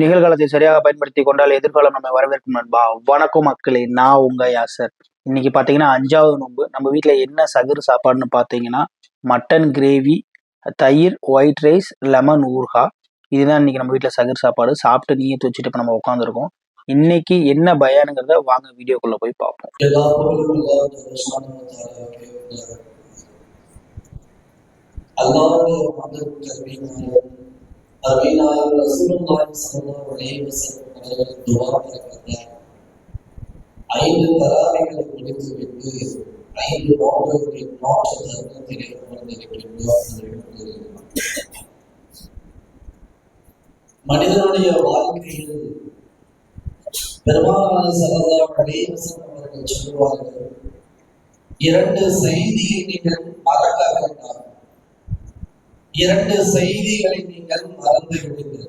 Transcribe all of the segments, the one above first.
நிகழ்காலத்தை சரியாக பயன்படுத்தி கொண்டால் எதிர்காலம் நம்ம வரவேற்கும் நண்பா. வணக்கம் மக்களே நான் உங்க யாசர். இன்னைக்கு பாத்தீங்கன்னா அஞ்சாவது நோன்பு. நம்ம வீட்டில் என்ன சகுறு சாப்பாடுன்னு பாத்தீங்கன்னா மட்டன் கிரேவி தயிர் ஒயிட் ரைஸ் லெமன் ஊர்கா இதுதான் இன்னைக்கு நம்ம வீட்டில் சகுறு சாப்பாடு. சாப்பிட்டு நீயே துவச்சிட்டு இப்ப நம்ம உட்காந்துருக்கோம் இன்னைக்கு என்ன பயானுங்கிறத வாங்க வீடியோக்குள்ள போய் பார்ப்போம் எல்லா ரசூலுல்லாஹி ஸல்லல்லாஹு அலைஹி வஸல்லம் அவர்கள் துஆ ஐந்து தராவிகளை முடித்துவிட்டு ஐந்து தருணத்திலே அமர்ந்திருக்கின்றோம் மனிதனுடைய வாழ்க்கையில் பெருமானார் ஸல்லல்லாஹு அலைஹி வஸல்லம் அவர்கள் சொல்வார்கள் இரண்டு செய்தியை நீங்கள் மறக்க வேண்டாம் இரண்டு செய்திகளை நீங்கள் மறந்து விடுங்கள்.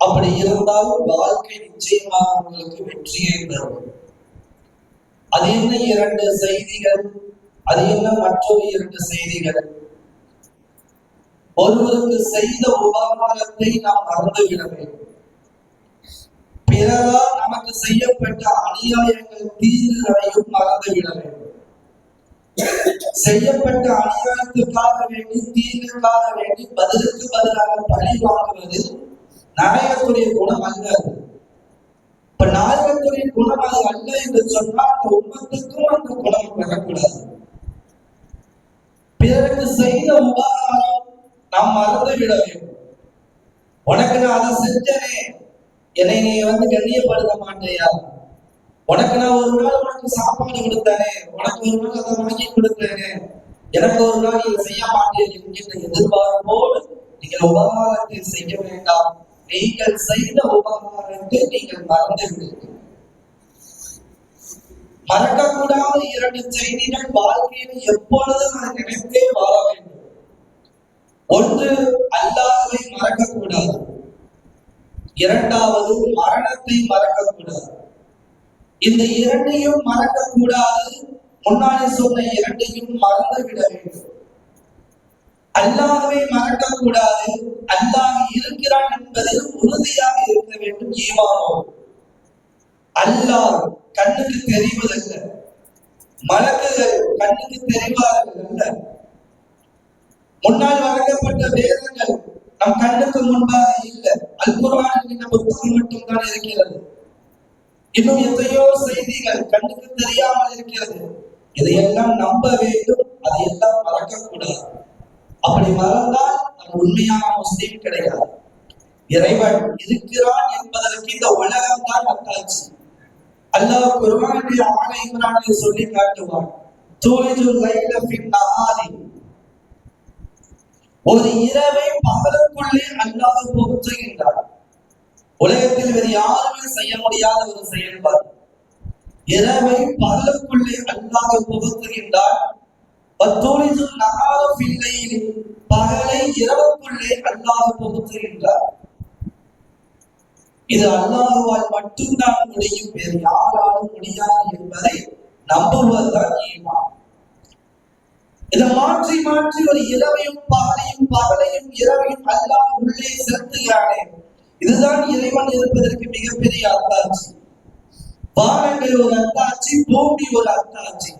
அப்படி இருந்தால் வாழ்க்கை நிச்சயமாக உங்களுக்கு வெற்றியை தரும். அது என்ன இரண்டு செய்திகள்? அது என்ன மற்றொரு இரண்டு செய்திகள்? ஒருவருக்கு செய்த உபகாரத்தை நாம் மறந்துவிட வேண்டும். பிறரால் நமக்கு செய்யப்பட்ட அநியாயங்கள் தீர்வுகளையும் மறந்துவிட வேண்டும். செய்யப்பட்ட அநியாயத்துக்காக வேண்டி தீங்குக்காக வேண்டி பதிலுக்கு பதிலாக பழி வாங்குவது நாயகத்துடைய குணம் அல்ல. இப்ப நாயகத்துடைய குணம் அது அல்ல என்று சொன்னால் அந்த உண்மத்துக்கும் அந்த குணம் வரக்கூடாது. பிறருக்கு செய்த உபகாரம் நாம் மறந்து விட வேண்டும். உனக்கு நான் அதை செஞ்சனே. என்னை நீ வந்து கண்ணியப்படுத்த மாட்டேயா? உனக்கு நான் ஒரு நாள் உனக்கு சாப்பாடு கொடுத்தேனே உனக்கு ஒரு நாள் அதை வாங்கி கொடுத்தேனே எனக்கு ஒரு நாள் இதை செய்ய மாட்டேன் என்கின்ற எதிர்பார்ப்போடு நீங்கள் உபகாரத்தை செய்ய வேண்டாம். நீங்கள் செய்த உபகாரத்தை நீங்கள் மறந்து விடுங்கள். மறக்கக்கூடாத இரண்டு செய்திகள் வாழ்க்கையில் எப்பொழுதும் நான் நினைத்தே வாழ வேண்டும். ஒன்று அல்லாதவை மறக்கக்கூடாது. இரண்டாவது மரணத்தை மறக்கக்கூடாது. இந்த இரண்டையும் மறக்கக்கூடாது. முன்னாடி சொன்ன இரண்டையும் மறந்து விட வேண்டும். அல்லாஹ்வை மறக்கக்கூடாது. அல்லாஹ் இருக்கிறான் என்பதில் உறுதியாக இருக்க வேண்டும் ஈமானோ. அல்லாஹ் கண்ணுக்கு தெரிவதல்ல. மலக்குகள் கண்ணுக்கு தெரிவார்கள் அல்ல. முன்னால் வழங்கப்பட்ட வேதங்கள் நம் கண்ணுக்கு முன்பாக இல்லை. அல்புரான் என்ற புத்தகம் மட்டும்தான் இருக்கிறது. இன்னும் எதையோ செய்திகள் கண்ணுக்கு தெரியாமல் இருக்கிறது. இதையெல்லாம் நம்ப வேண்டும் அதையெல்லாம் மறக்கக்கூடாது. அப்படி மறந்தால் நம்ம உண்மையான முஸ்லீம் கிடையாது. இறைவன் இருக்கிறான் என்பதற்கு இந்த உலகம் தான் அத்தாட்சி. அல்லாஹ் குர்ஆனுடைய ஆணை இம்ரானில் சொல்லி காட்டுவான் தூலிஜு லைல ஃபின் நஹாரி. ஒரு இரவை பகலுக்குள்ளே அல்லாஹ் புகுத்துகின்றான் உலகத்தில் வேறு யாருமே செய்ய முடியாத ஒரு செயல்பாடு. இரவை பகலுக்குள்ளே அல்லாஹ் புகுத்துகின்றார் பத்தோலிது நகார பிள்ளையில் பகலை இரவுக்குள்ளே அல்லாஹ் புகுத்துகின்றார் இது அல்லாஹுவால் மட்டும்தான் முடியும் வேறு யாராலும் முடியாது என்பதை நம்புவதுதான் ஈமான். இதை மாற்றி மாற்றி ஒரு இரவையும் பகலையும் பகலையும் இரவையும் அல்லாஹ் உள்ளே செலுத்துகிறானே. இதுதான் இறைவன் இருப்பதற்கு மிகப்பெரிய அத்தாட்சி வானங்கள் ஒரு அத்தாட்சி பூமி ஒரு அத்தாட்சி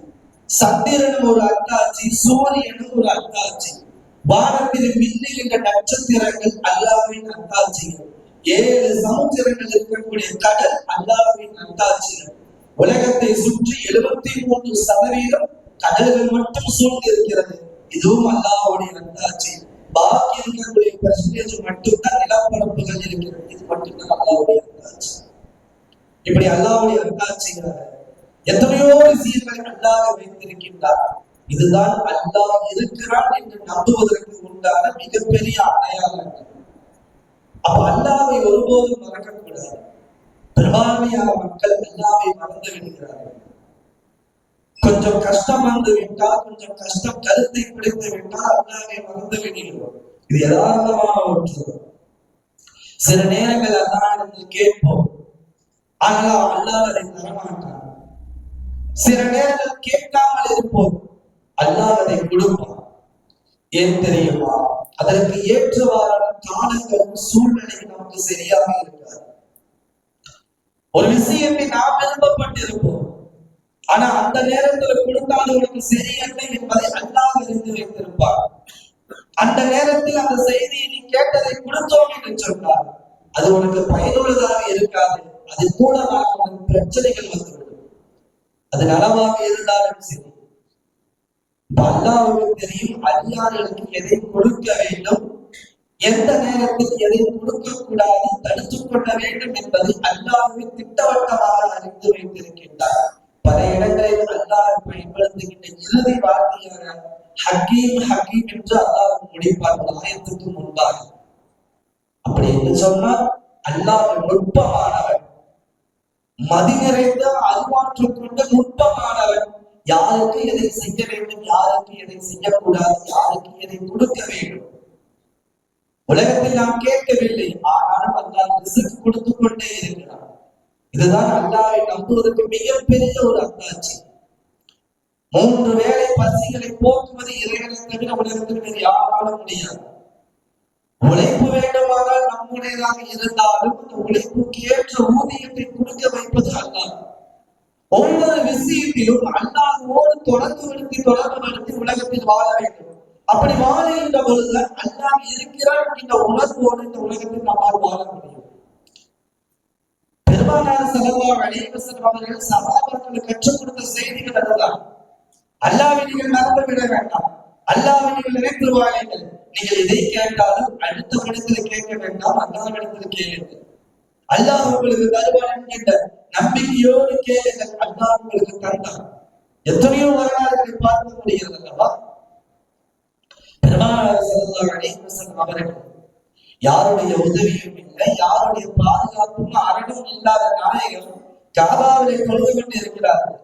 சந்திரனும் ஒரு அத்தாட்சி சூரியனும் ஒரு அத்தாட்சி வானத்தில் மின்னுகின்ற நட்சத்திரங்கள் அல்லாவின் அத்தாட்சிகள் ஏழு சமுத்திரங்கள் இருக்கக்கூடிய கடல் அல்லாவின் அத்தாட்சிகள் உலகத்தை சுற்றி எழுபத்தி மூன்று சதவீதம் கடல்கள் மட்டும் சூழ்ந்து இருக்கிறது இதுவும் அல்லாவுடைய அத்தாட்சி பாக்கி இருக்கக்கூடிய பெர்சன்டேஜ் மட்டும்தான் நிலப்பரப்புகள் இருக்கிறது. இது மட்டும்தான் அல்லாவுடைய அத்தாட்சி இப்படி அல்லாவுடைய அத்தாட்சிகளை எத்தனையோ விஷயங்களை அல்லாஹ் வைத்திருக்கின்றார். இதுதான் அல்லாஹ் இருக்கிறான் என்று நம்புவதற்கு உண்டான மிகப்பெரிய அடையாளங்கள் அப்ப அல்லாவை ஒருபோதும் மறக்கக்கூடாது. பெரும்பான்மையான மக்கள் அல்லாவை மறந்து விடுகிறார்கள். கொஞ்சம் கஷ்டம் வந்து விட்டால் கொஞ்சம் கஷ்டம் கருத்தை பிடித்து விட்டால் அல்லாவை மறந்து விடுகிறோம். இது யதார்த்தமான ஒன்று. சில நேரங்கள் அதான் கேட்போம். ஆனால் அல்லாஹ் அதை தரமாட்டான். சில நேரங்கள் கேட்காமல் இருப்போம். அல்லாஹ் அதை கொடுப்பான். ஏன் தெரியுமா? அதற்கு ஏற்றவாறான காலங்களும் சூழ்நிலை நமக்கு சரியாக இருக்காது. ஒரு விஷயத்தை நாம் விரும்பப்பட்டிருப்போம். ஆனா அந்த நேரத்துல கொடுத்தால் சரி என்ன என்பதை அல்லாஹ் அறிந்து வைத்திருப்பார். அந்த நேரத்தில் அந்த செய்தியை நீ கேட்டதை கொடுத்தோம் என்று சொன்னார். அது உனக்கு பயனுள்ளதாக இருக்காது. அது மூலமாக உனக்கு பிரச்சனைகள் வந்துவிடும். அது நலமாக இருந்தாலும் சரி. அல்லாவுக்கு தெரியும் அடியார்களுக்கு எதை கொடுக்க வேண்டும் எந்த நேரத்தில் எதை கொடுக்க கூடாது தடுத்துக் கொள்ள வேண்டும் என்பதை அல்லாஹ்வே திட்டவட்டமாக அறிந்து வைத்திருக்கின்றார். பல இடங்களில் அல்லாஹ் பயன்படுத்துகின்ற இறுதி வார்த்தையான ஹக்கீம் ஹக்கீம் என்று அல்லாஹ் முடிப்பார்கள் ஒரு ஆயத்துக்கு முன்பாக. அப்படி என்று சொன்னால் அல்லாஹ் நுட்பமானவன். மதி நிறைந்த அறிவாற்றல் கொண்ட நுட்பமானவன். யாருக்கு எதை செய்ய வேண்டும் யாருக்கு எதை செய்யக்கூடாது யாருக்கு எதை கொடுக்க வேண்டும்? உலகத்தில் நாம் கேட்கவில்லை. ஆனாலும் அல்லாஹ் ரிசுக்கு கொடுத்து கொண்டே இருக்கிறான். இதுதான் அல்லாவை நம்புவதற்கு மிகப்பெரிய ஒரு அத்தாட்சி மூன்று வேளை பசிகளை போக்குவது இறைவனை தவிர உலகத்தில் வேறு யாராலும் முடியாது. உழைப்பு வேண்டுமானால் நம்முடையதாக இருந்தாலும் அந்த உழைப்புக்கு ஏற்ற ஊதியத்தை கொடுக்க வைப்பது அல்லாஹ். ஒவ்வொரு விஷயத்திலும் அல்லாஹ்வோடு தொடர்பு படுத்தி தொடர்பு படுத்தி உலகத்தில் வாழ வேண்டும். அப்படி வாழுகின்ற பொழுது அல்லாஹ் இருக்கிறான் என்ற உணர்வோடு இந்த உலகத்தில் நம்மால் வாழ முடியும். பெருமானார் கற்றுக் கொடுத்த செய்திகள் அதுதான். அல்லாவை நீங்கள் மறந்து விட வேண்டாம். அல்லாவை நீங்கள் நினைத்து வாழுங்கள் நீங்கள் எதை கேட்டாலும் அடுத்த இடத்துல கேட்க வேண்டாம் அல்லாவிடத்தில் கேளுங்கள். அல்லாஹ் உங்களுக்கு தருவான் என்கின்ற நம்பிக்கையோடு கேளுங்கள். அல்லாஹ் உங்களுக்கு தந்தான் எத்தனையோ வரலாறுகளை பார்க்க முடிகிறது அல்லவா? பெருமாள் அவர்கள் யாருடைய உதவியும் இல்லை யாருடைய பாதுகாப்பும் அரணும் இல்லாத நாயகம் காபாவிலே தொழுது கொண்டு இருக்கிறார்கள்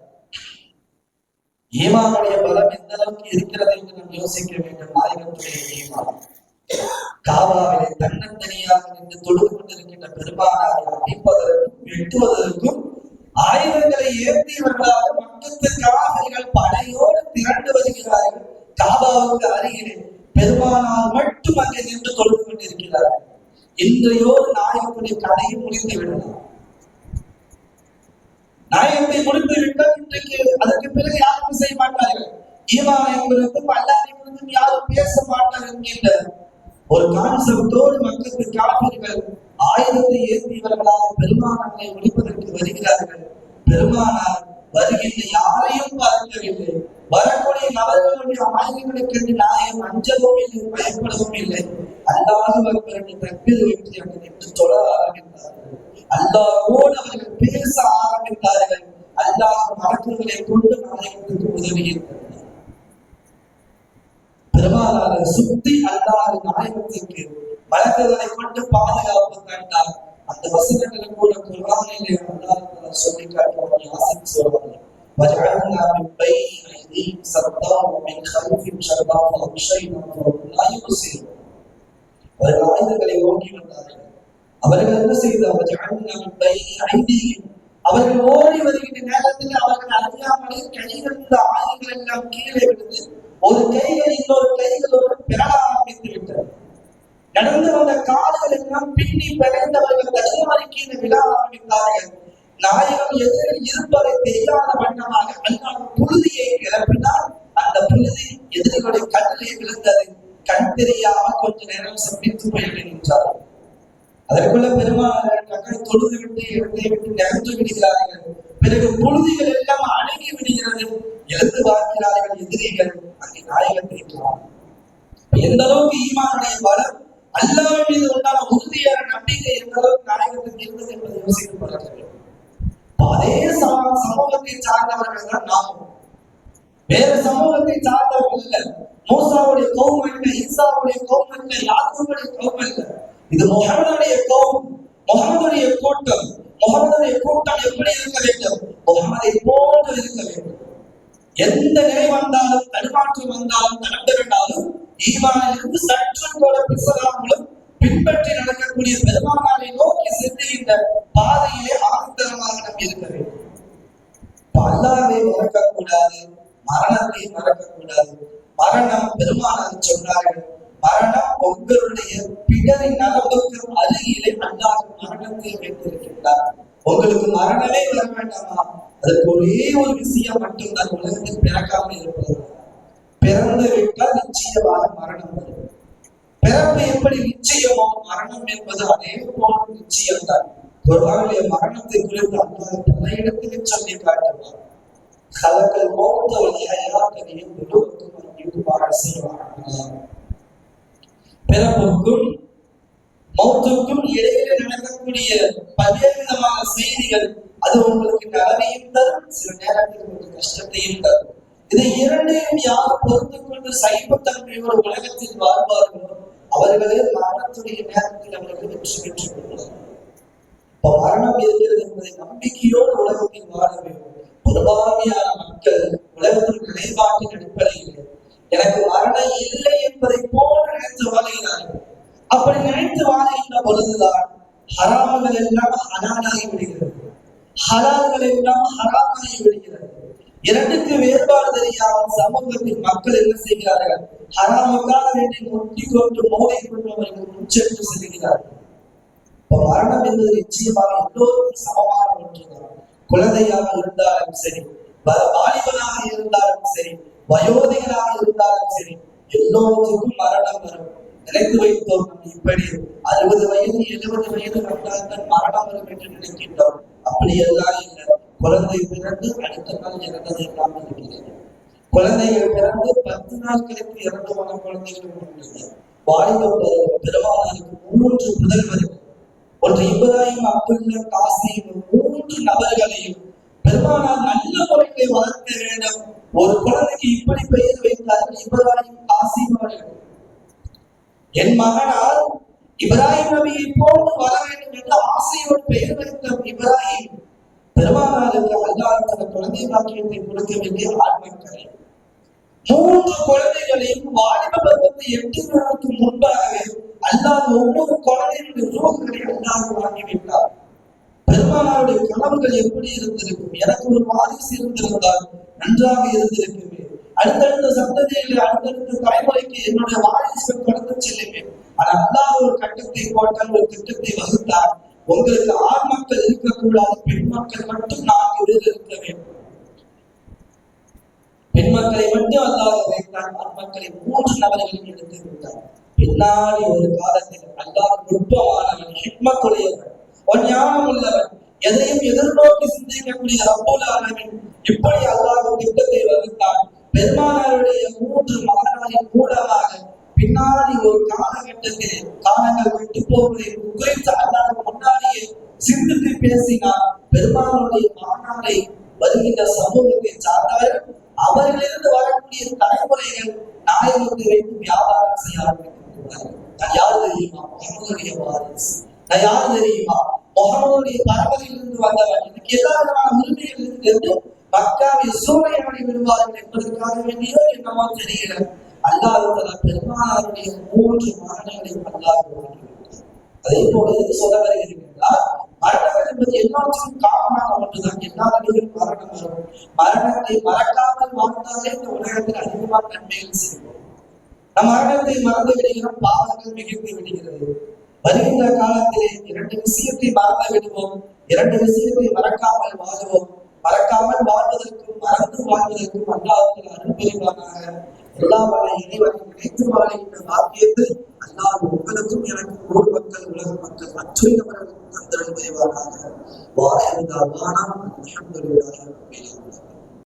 ஈமானுடைய பலம் எந்த அளவுக்கு இருக்கிறது என்று நாம் யோசிக்க வேண்டும் நாயகத்துடைய ஈமான். காபாவிலே தன்னந்தனியாக நின்று தொழுது கொண்டிருக்கின்ற பெருமானாரை அடிப்பதற்கும் வெட்டுவதற்கும் ஆயுதங்களை ஏற்றியவர்களாக மக்களுக்கு காவல்கள் படையோடு திரண்டு வருகிறார்கள். காபாவுக்கு அருகிலே பெருமானால் மட்டும் அங்கே நின்று தொழுது கொண்டிருக்கிறார். இன்றையோடு நாயகனுடைய கதையை முடித்து விடலாம். நாயகத்தை முடிந்து விட்டால் இன்றைக்கு அதற்கு பிறகு யாரும் செய்ய மாட்டார்கள். ஈமானை குறித்தும் யாரும் பேச மாட்டார் என்கின்ற ஒரு கான்செப்டோடு மக்களுக்கு காப்பீர்கள் ஆயுதத்தை ஏந்தியவர்களாக பெருமானங்களை முடிப்பதற்கு வருகிறார்கள். பெருமானார் வருகின்ற யாரையும் பார்க்கவில்லை. வரக்கூடிய நபர்களுடைய ஆயுதங்களை கண்டு நாயம் அஞ்சவும் இல்லை பயப்படவும் இல்லை. அல்லாஹ் அவர்களுடைய தப்பில் வைத்து அவர்கள் என்று தொழ ஆரம்பித்தார்கள். அல்லாஹோடு அவர்கள் பேச ஆரம்பித்தார்கள். அல்லாஹ் மரக்கர்களை கொண்டு நாயகத்துக்கு உதவியிருக்கிறது பெருமானாரை சுத்தி அல்லாஹ் நாயகத்துக்கு வழக்குகளை கொண்டு பாதுகாப்பு கண்டார் அந்த வசனங்களை கூட குர்ஆனிலே அல்லாஹ் சொல்லி காட்டுவாங்க யாசின் சொல்றாங்க وجعلنا من بين أيديهم سدا ومن خلفهم شدا فأغشيناهم لا يبصرون அவர்கள் ஆயுதங்களை ஓங்கி வந்தார்கள் அவர்கள் என்ன செய்தார் وجعلنا من بين أيديهم அவர்கள் ஓடி வருகின்ற நேரத்தில் அவர்கள் அறியாமலே கைகளில் இருந்த ஆயுதங்கள் எல்லாம் கீழே விழுந்து ஒரு கைகள் இன்னொரு கைகளோடு பெற ஆரம்பித்து விட்டது நடந்து வந்த கால்கள் எல்லாம் பின்னி பிணைந்தவர்கள் இந்த விழா ஆரம்பித்தார்கள் நாயகம் எதிரில் இருப்பதை தெரியாத வண்ணமாக அல்லாஹ் புழுதியை கிளப்பினால் அந்த புழுதி எதிரிகளுடைய கண்ணிலே விழுந்தது. கண் தெரியாமல் கொஞ்ச நேரம் சம்பித்து போய் நின்றார் அதற்குள்ள பெருமாள் மக்கள் தொழுது விட்டு இடத்தை விட்டு நிறந்து விடுகிறார்கள். பிறகு புழுதிகள் எல்லாம் அடங்கி விடுகிறது. எழுந்து பார்க்கிறார்கள் எதிரிகள். அங்கே நாயகத்தை இருக்கிறார் எந்த அளவுக்கு ஈமானுடைய பலம் அல்லாஹ் மீது உண்டான உறுதியான நம்பிக்கை எந்த அளவுக்கு நாயகத்துக்கு இருந்தது என்பதை யோசிக்கப்பட அதே சம- சமூகத்தை சார்ந்தவர்கள் தான் நாமும். வேறு சமூகத்தை சார்ந்தவர்கள் இல்லை மூசாவுடைய கோபம் இல்ல ஈசாவுடைய கோபம் இல்லை யாக்கூபுடைய கோபம் இல்ல. இது முகமதுடைய கோபம் முகமதுடைய கூட்டம். முகமதுடைய கூட்டம் எப்படி இருக்க வேண்டும்? முகமதை போன்று இருக்க வேண்டும். எந்த நிலை வந்தாலும் தடுமாற்றம் வந்தாலும் நடந்திருந்தாலும் ஈமானிலிருந்து சற்று கூட பிசக பின்பற்றி நடக்கக்கூடிய பெருமானாரை நோக்கி செல்லுகின்ற பாதையிலே ஆனந்தமாக நம்பி இருக்க வேண்டும். அல்லாவை மறக்கக்கூடாது மரணத்தை மறக்கக்கூடாது. மரணம் பெருமானார் சொன்னார்கள். மரணம் உங்களுடைய பிடரி நரம்புக்கு அருகிலே அல்லாத மரணத்தை வைத்திருக்கின்றார். உங்களுக்கு மரணமே வர வேண்டாமா? அதுக்கு ஒரே ஒரு விஷயம் மட்டும்தான் உலகத்தில் பிறக்காமல் இருப்பது. பிறந்து விட்டால் நிச்சயமாக மரணம் வரும். பிறப்பு எப்படி நிச்சயமோ மரணம் என்பது அதே போல நிச்சயம்தான் குர்ஆனிலே மரணத்தை குறித்து அல்லாஹ் பல இடத்திலும் சொல்லி காட்டுவார் கலக்கல் மௌத்த வல் ஹயாத்த லியப்லுவக்கும் அய்யுக்கும் பிறப்புக்கும் மௌத்துக்கும் இடையில நடக்கக்கூடிய பல்வேறு விதமான செய்திகள் அது உங்களுக்கு நலனையும் தரும் சில நேரத்தில் உங்களுக்கு கஷ்டத்தையும் தரும். இதை இரண்டையும் யார் பொறுத்து கொண்டு சைவத்தன்மையோடு உலகத்தில் வாழ்வார்களோ அவர்களே மரணத்துடைய நேரத்தில் அவர்கள் வெற்றி பெற்றுக் கொள்வார்கள் இப்ப மரணம் இருக்கிறது என்பதை நம்பிக்கையோடு உலகத்தில் வாழ வேண்டும். பெரும்பான்மையான மக்கள் உலகத்தின் நிலைப்பாட்டின் அடிப்படையில் எனக்கு மரணம் இல்லை என்பதை போல நினைத்து வாழ்கிறார்கள். அப்படி நினைத்து வாழ்கின்ற பொழுதுதான் ஹராம்கள் எல்லாம் ஹனானாகி விடுகிறது. ஹலால்கள் எல்லாம் ஹராமாகி விடுகிறது. இரண்டுக்கு வேறுபாடு தெரியாமல் சமூகத்தில் மக்கள் என்ன செய்கிறார்கள்? ஹராமுக்காக வேண்டி முட்டி கொண்டு மோதி கொண்டு அவர்கள் முச்சென்று செல்கிறார்கள். மரணம் என்பது நிச்சயமாக எல்லோருக்கும் சமமான ஒன்றுதான் குழந்தையாக இருந்தாலும் சரி வ- வாலிபனாக இருந்தாலும் சரி வயோதிகராக இருந்தாலும் சரி எல்லோருக்கும் மரணம் வரும். நினைத்து வைத்தோம் இப்படி அறுபது வயது எழுபது வயது வந்தால்தான் மரணம் வரும் என்று நினைக்கின்றோம். அப்படியெல்லாம் இல்லை. குழந்தை பிறந்து அடுத்த நாள் இறந்தது இல்லாமல் இருக்கிறது குழந்தைகள் பிறந்து பத்து நாட்களுக்கு இறந்து போன குழந்தைகள் உள்ளது வாலிப பெருமானாருக்கு மூன்று புதல்வர்கள். ஒன்று இப்ராஹிம் அப்துல்லா காசிம் மூன்று நபர்களையும் பெருமானார் நல்ல முறைகளை வளர்க்க வேண்டும். ஒரு குழந்தைக்கு இப்படி பெயர் வைத்தார்கள் இப்ராஹிம் காசிம் அவர்கள். என் மகனால் இப்ராஹிம் நபியை போன்று வர வேண்டும் என்ற ஆசையோடு பெயர் வைத்த இப்ராஹிம். பெருமானாருக்கு அல்லாஹ் தன குழந்தை பாக்கியத்தை கொடுக்கவில்லை ஆண்மக்களை மூன்று குழந்தைகளையும் வாலிப பருவத்தை எட்டுவதற்கு முன்பாகவே அல்லாஹ் ஒவ்வொரு குழந்தைகளுடைய ரூபங்களை அல்லாஹ் வாங்கிவிட்டார் பெருமானாருடைய கனவுகள் எப்படி இருந்திருக்கும்? எனக்கு ஒரு வாரிசு இருந்திருந்தால் நன்றாக இருந்திருக்குமே. அடுத்தடுத்த சந்ததியில் அடுத்தடுத்த தலைமுறைக்கு என்னுடைய வாரிசை கடந்து செல்லுமே. ஆனால் அல்லாஹ் ஒரு கட்டத்தை போட்டால் ஒரு திட்டத்தை வகுத்தார். உங்களுக்கு ஆண் மக்கள் இருக்கக்கூடாது பெண் மக்கள் மட்டும் நான் இருக்க வேண்டும். பெண் மக்களை மட்டும் அல்லாத வைத்தான் ஆண் மக்களை மூன்று நபர்களையும் எடுத்து விட்டார். பின்னாடி ஒரு காலத்தில் அல்லாஹ் நுட்பமானவன் ஹிக்மத்துடையவன் ஒரு ஞானம் உள்ளவன் எதையும் எதிர்நோக்கி சிந்திக்கக்கூடிய ரப்போல ஆனவன் இப்படி அல்லாஹ் திட்டத்தை வகுத்தான் பெருமானாருடைய மூன்று மகனாரின் மூலமாக பின்னாடி ஒரு காலகட்டத்தில் காலங்கள் விட்டு போவதை குறித்து அல்லாத முன்னாடியே சிந்தித்து பேசினார். பெருமானாருடைய மாநாடை வருகின்ற சமூகத்தை சார்ந்தவர்கள் அவர்களிருந்து வரக்கூடிய தலைமுறைகள் நாயகத்தை வைத்து வியாபாரம் செய்ய ஆரம்பிக்கிறார்கள் நான் யார் தெரியுமா? முகமதுடைய வாரிசு நான் யார் தெரியுமா? முகமதுடைய பரம்பரையிலிருந்து வந்தவன். எனக்கு எல்லா விதமான உரிமைகள் இருக்கிறது மக்காவை சூறையாடி விடுவார்கள் என்பதற்காக வேண்டியோ என்னமோ தெரிகிறது அல்லாஹ் தலா பெருமானாருடைய மூன்று மரணங்களை அல்லாஹ் அதே போல சொல்ல வருகிறேன் என்றால் மரணம் என்பது எல்லாத்துக்கும் காரணமாக ஒன்றுதான். எல்லா நிலையிலும் மரணம் வரும் மரணத்தை மறக்காமல் வாழ்ந்தாலே இந்த உலகத்தில் அதிகமான நன்மைகள் செய்வோம். நம் மரணத்தை மறந்து விடுகிறோம். பாவங்கள் மிகுந்து விடுகிறது. வருகின்ற காலத்திலே இரண்டு விஷயத்தை மறந்து விடுவோம். இரண்டு விஷயத்தை மறக்காமல் வாழுவோம். மறக்காமல் வாழ்வதற்கும் மறந்து வாழ்வதற்கும் அல்லாவுக்கு அருள் புரிவானாக. எல்லா வள இறைவனை நினைத்து வாழ்கின்ற பாக்கியத்தை உங்களுக்கும் எனக்கும் ஊர் மக்கள் உலக மக்கள் மற்றவர்களுக்கும் தந்தல் வாயிருந்தால் வானம் ஆலமீன்.